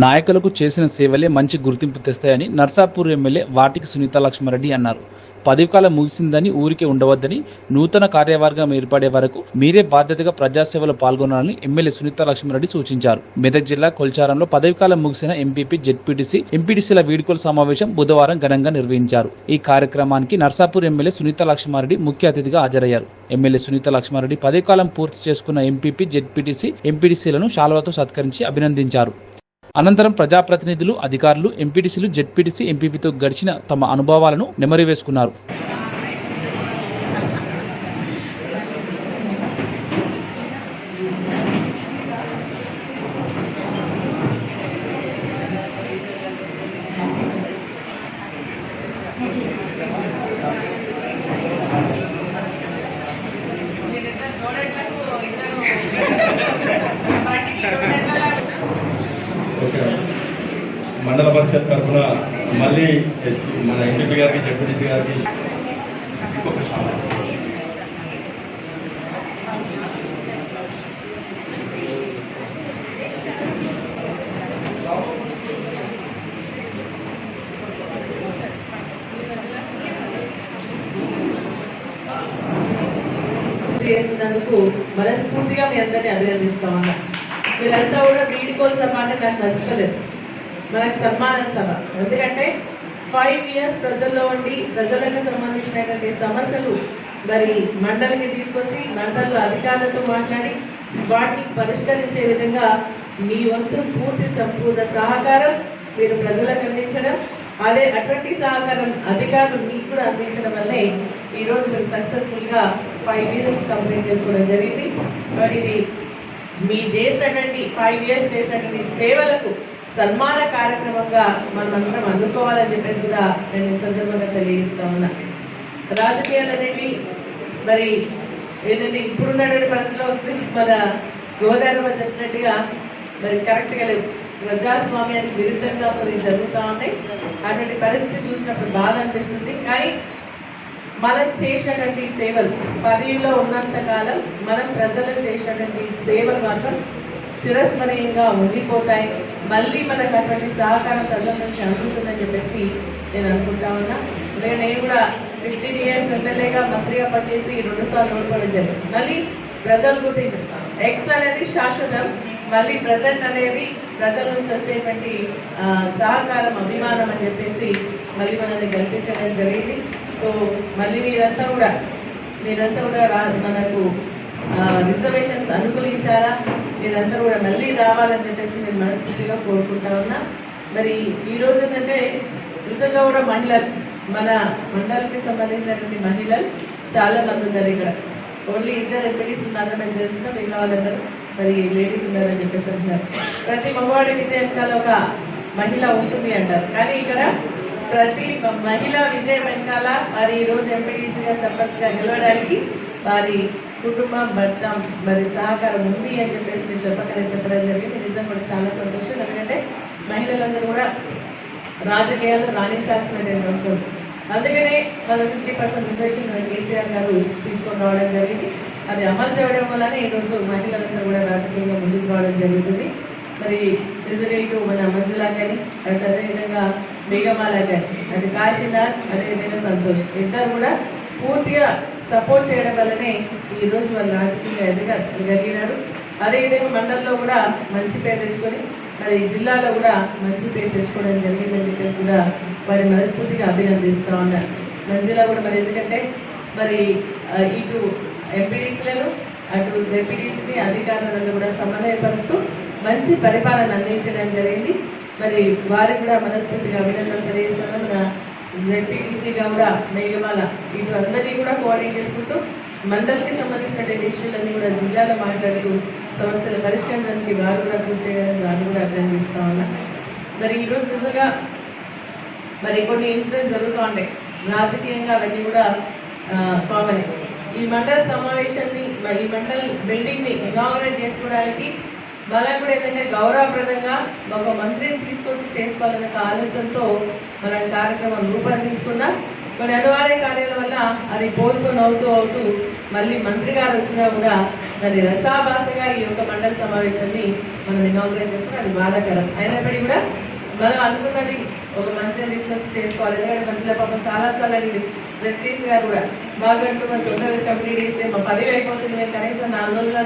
నాయకులకు చేసిన సేవలే మంచి గుర్తింపు తెస్తాయని నర్సాపూర్ ఎమ్మెల్యే వాటికి సునీత లక్ష్మారెడ్డి అన్నారు. పదవికాలం ముగిసిందని ఊరికే ఉండవద్దని నూతన కార్యవర్గం ఏర్పడే వరకు మీరే బాధ్యతగా ప్రజాసేవలో పాల్గొనాలని ఎమ్మెల్యే సునీత లక్ష్మారెడ్డి సూచించారు. మెదక్ జిల్లా కొల్చారంలో పదవికాలం ముగిసిన ఎంపీపీ జెడ్పీటీసీ ఎంపీటీసీల వీడ్కోలు సమావేశం బుధవారం ఘనంగా నిర్వహించారు. ఈ కార్యక్రమానికి నర్సాపూర్ ఎమ్మెల్యే సునీత లక్ష్మారెడ్డి ముఖ్య అతిథిగా హాజరయ్యారు. ఎమ్మెల్యే సునీత లక్ష్మారెడ్డి పదవికాలం పూర్తి చేసుకున్న ఎంపీపీ జెడ్పీటీసీ ఎంపీటీసీలను శాలువాతో సత్కరించి అభినందించారు. అనంతరం ప్రజాప్రతినిధులు అధికారులు ఎంపీటీసీలు జెడ్పీటీసీ ఎంపీపీతో గడిచిన తమ అనుభవాలను నెమరివేసుకున్నారు మండల పరిషత్ తరఫున మళ్ళీ మన ఎంపీ గారికి జడ్పీటీసీ గారికి ఇంకొక చేసినందుకు మనస్ఫూర్తిగా మీ అందరినీ అభినందిస్తా ఉన్నా. మీరంతా కూడా వీడికోల్ సభ అంటే నాకు నచ్చలేదు. మనకు సన్మానం సభ. ఎందుకంటే ఫైవ్ ఇయర్స్ ప్రజల్లో ఉండి ప్రజలకు సంబంధించినటువంటి సమస్యలు మరి మండలికి తీసుకొచ్చి మండలి అధికారులతో మాట్లాడి వాటిని పరిష్కరించే విధంగా మీ వంతు పూర్తి సంపూర్ణ సహకారం మీరు ప్రజలకు అందించడం అదే అటువంటి సహకారం అధికారులు మీకు కూడా అందించడం వల్లే ఈరోజు మీరు సక్సెస్ఫుల్గా ఫైవ్ ఇయర్స్ కంప్లీట్ చేసుకోవడం జరిగింది. బట్ ఇది మీ చేసినటువంటి ఫైవ్ ఇయర్స్ చేసినటువంటి సేవలకు సన్మాన కార్యక్రమంగా మనమందరం అందుకోవాలని చెప్పేసి కూడా నేను ఈ సందర్భంగా తెలియజేస్తా ఉన్నా. రాజకీయాలు అనేవి మరి ఏదంటే ఇప్పుడున్నటువంటి పరిస్థితిలో మన గోదావరి చెప్పినట్టుగా మరి కరెక్ట్గా లేవు. ప్రజాస్వామ్యానికి విరుద్ధంగా కొన్ని జరుగుతూ ఉంటాయి అటువంటి పరిస్థితి చూసినప్పుడు బాధ అనిపిస్తుంది. కానీ మనం చేసినటువంటి సేవలు పదవిలో ఉన్నంత కాలం మనం ప్రజలకు చేసినటువంటి సేవలు మాత్రం చిరస్మరణీయంగా ఉండిపోతాయి. మళ్ళీ మనకు అటువంటి సహకారం ప్రజల నుంచి అందుతుందని చెప్పేసి నేను అనుకుంటా ఉన్నా. అలాగే నేను కూడా ఫిఫ్టీన్ ఇయర్స్ ఎమ్మెల్యేగా మంత్రిగా పనిచేసి రెండుసార్లు ఓడిపోవడం జరిగింది. మళ్ళీ ప్రజలు చెప్తాను. ఎక్స్ అనేది శాశ్వతం. మళ్ళీ ప్రజెంట్ అనేది ప్రజల నుంచి వచ్చేటువంటి సహకారం అభిమానం అని చెప్పేసి మళ్ళీ మనల్ని కల్పించడం జరిగింది. సో మళ్ళీ మీరంతా కూడా మీరంతా కూడా రా- మనకు రిజర్వేషన్స్ అనుకూలించాలా? మీరంతా కూడా మళ్ళీ రావాలని చెప్పేసి నేను మనస్ఫూర్తిగా కోరుకుంటా ఉన్నా. మరి ఈ రోజు ఏంటంటే నిజంగా కూడా మహిళలు మన మండలానికి సంబంధించినటువంటి మహిళలు చాలా మంది ఉన్నారు ఇక్కడ. ఓన్లీ ఇద్దరు ఎంపీటీస్ మాత్రమే చేసిన మిగిలిన వాళ్ళందరూ మరి లేడీస్ ఉన్నారని చెప్పేసి అంటున్నారు. ప్రతి మగవాడి విజయం ఒక మహిళ ఉంటుంది అంటారు. కానీ ఇక్కడ ప్రతి మహిళ విజయం వెనకాల వారి ఈరోజు ఎంపీటీసీగా సర్పంచ్గా గెలవడానికి వారి కుటుంబం భర్త మరి సహకారం ఉంది అని చెప్పేసి నేను చెప్పకనే చెప్పడం జరిగింది. నిజం కూడా చాలా సంతోషం. ఎందుకంటే మహిళలందరూ కూడా రాజకీయాలు రాణించాల్సినటువంటి అవసరం అందుకనే వాళ్ళ ఫిఫ్టీ పర్సెంట్ రిజర్వేషన్ కేసీఆర్ గారు తీసుకొని రావడం జరిగింది. అది అమలు చేయడం వల్లనే ఈరోజు మహిళలందరూ కూడా రాజకీయంగా ముందుకు రావడం జరుగుతుంది. మరి రిజర్వేటివ్ మన మంజులా కానీ అదేవిధంగా మేఘమాల కానీ అది కాశీనాథ్ అదేవిధంగా సంతోష్. ఇద్దరు కూడా పూర్తిగా సపోర్ట్ చేయడం వల్లనే ఈరోజు వాళ్ళు రాజకీయంగా ఎదగలిగినారు. అదేవిధంగా మండలంలో కూడా మంచి పేరు తెచ్చుకొని మరి జిల్లాలో కూడా మంచి పేరు తెచ్చుకోవడం జరిగిందని చెప్పేసి కూడా వారి మనస్ఫూర్తిగా అభినందిస్తూ ఉన్నారు. మంజిలా కూడా మరి ఎందుకంటే మరి ఇటు ఎంపీడీసీలను అటు జెపీడీసీని అధికారులను కూడా సమన్వయపరుస్తూ మంచి పరిపాలన అందించడం జరిగింది. మరి వారికి కూడా మనస్ఫూర్తిగా అభినందన తెలియజేస్తున్నాం జెడ్పీటీసీ గౌడ కూడా మేఘమాల వీటి అందరినీ కూడా కోఆర్డినేట్ చేసుకుంటూ మండలికి సంబంధించినటువంటి ఇష్యూలన్నీ కూడా జిల్లాలో మాట్లాడుతూ సమస్యల పరిష్కారానికి వారు కూడా కృషి చేయడానికి వారు కూడా చేస్తూ ఉన్నా. మరి ఈరోజు నిజంగా మరి కొన్ని ఇన్సిడెంట్స్ జరుగుతూ ఉంటాయి రాజకీయంగా అవన్నీ కూడా కామన్ ఈ మండల సమావేశాన్ని మరి ఈ మండల్ బిల్డింగ్ని ఇనాగ్రేట్ చేసుకోవడానికి మళ్ళీ కూడా ఏంటంటే గౌరవప్రదంగా ఒక మంత్రిని తీసుకొచ్చి చేసుకోవాలనే ఒక ఆలోచనతో మనం కార్యక్రమం రూపొందించుకున్నాం. కొన్ని అనివార్య కార్యాల వల్ల అది పోస్ట్పోన్ అవుతూ అవుతూ మళ్ళీ మంత్రి గారు వచ్చినా కూడా దాని రసాభాసగా ఈ యొక్క మండల సమావేశాన్ని మనం ఇనాగ్రేట్ చేస్తాం అది బాధాకరం. అయినప్పటికీ కూడా మనం అనుకున్నది ఒక మంత్రిని తీసుకొచ్చి చేసుకోవాలి ఎందుకంటే మంత్రుల పాపం చాలా సార్లు అడిగింది. జగదీష్ గారు కూడా మాకంటూ కొంచెం తొందరగా కంప్లీట్ చేస్తే మా పదవి అయిపోతుంది. మేము కనీసం నాలుగు రోజుల